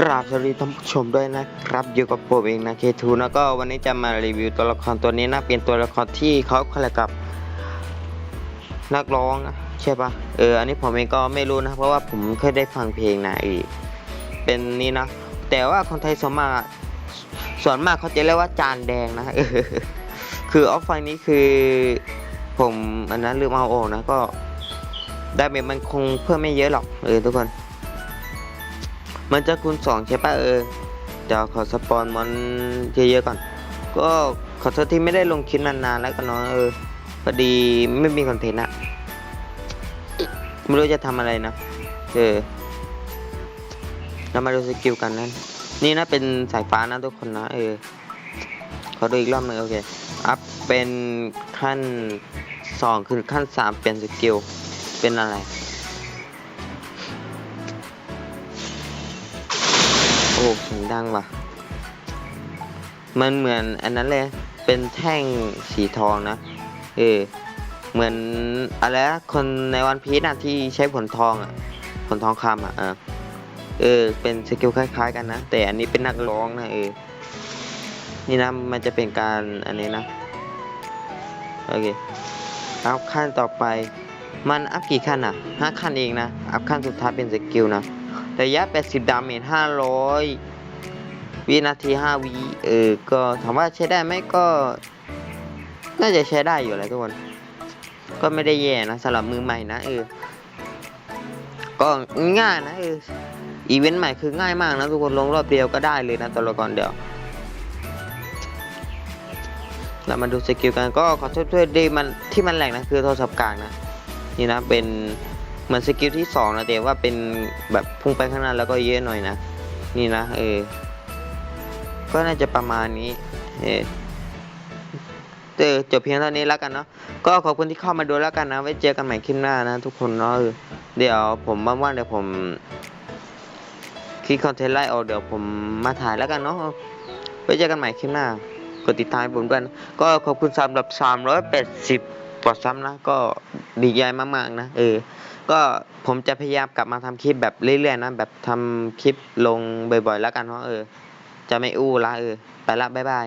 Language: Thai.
กราบสวัสดีท่านผู้ชมด้วยนะครับอยู่กับผมเองนะเคทูแล้วก็วันนี้จะมารีวิวตัวละครตัวนี้นะเป็นตัวละครที่เขาคล้ายกับ นักร้องนะใช่ปะเอออันนี้ผมเองก็ไม่รู้นะเพราะว่าผมเคยได้ฟังเพลงนะอีเป็นนี่นะ แต่ว่าคนไทยส่วนมากส่วนมากเขาจะเรียกว่าจานแดงนะคือออฟไฟนี้คือ ผมอันนั้นลืมเอาออกนะก็ได้เมจมันคงเพิ่มไม่เยอะหรอกเออทุกคน มันจะคูณสองใช่ปะเออเดี๋ยวขอสปอนมอนเยอะๆก่อน ก็ขอโทษที่ไม่ได้ลงคลิปนานๆแล้วกันเนาะเออพอดีไม่มีคอนเทนต์อะไม่รู้จะทำอะไรนะเออเรามาดูสกิลกันนั้น นี่นะเป็นสายฟ้านะทุกคนนะเออขอดูอีกรอบหนึงโอเค อัพเป็นขั้นสองคือขั้นสามเป็นสกิล เป็นอะไร อ้เสียงดังว่ะ มันเหมือนอันนั้นเลย เป็นแท่งสีทองนะ เออ เหมือนอะไรคนในวันพีชนะที่ใช้ผลทองอะ ผลทองคำอะเออเออเป็นสกิลคล้ายๆกันนะ แต่อันนี้เป็นนักร้องนะเออ นี่นะ มันจะเป็นการอันนี้นะ โอเคอัพขั้นต่อไป มันอัพกี่ขั้นอะห้าขั้นเองนะ อัพขั้นสุดท้ายเป็นสกิลนะ ระยะ 80 ดาเมจ 500 วินาที 5 วิเออ ก็ถามว่าใช้ได้ไหมก็ น่าจะใช้ได้อยู่แหละทุกคน ก็ไม่ได้แย่นะสำหรับมือใหม่นะเออ ก็ง่ายนะเออ อีเวนต์ใหม่คือง่ายมากนะทุกคนลงรอบเดียวก็ได้เลยนะตัวละครเดียวเรามาดูสกิลกันก็ขอโทษด้วยดีมันที่มันแหลกนะคือโทรศัพท์กลางนะ นี่นะเป็น เหมือนสกิลที่สองนะแต่ว่าเป็นแบบพุ่งไปข้างหน้าแล้วก็เยอะหน่อยนะ นี่นะเออ ก็น่าจะประมาณนี้ เออเออจบเพียงเท่านี้แล้วกันเนาะ ก็ขอบคุณที่เข้ามาดูแล้วกันนะ ไว้เจอกันใหม่คลิปหน้านะทุกคนเนาะเดี๋ยวผมว่างๆเดี๋ยวผมคิดคอนเทนต์ไล่ออกเดี๋ยวผมมาถ่ายแล้วกันเนาะ ไว้เจอกันใหม่คลิปหน้ากดติดตามให้ผมด้วยนะก็ขอบคุณสำหรับ 380 กว่าซ้ำนะก็ดีใจมากๆนะเออก็ผมจะพยายามกลับมาทำคลิปแบบเรื่อยๆนะแบบทำคลิปลงบ่อยๆแล้วกันเนาะเออ จะไม่อู้ละเออไปละบ๊ายบาย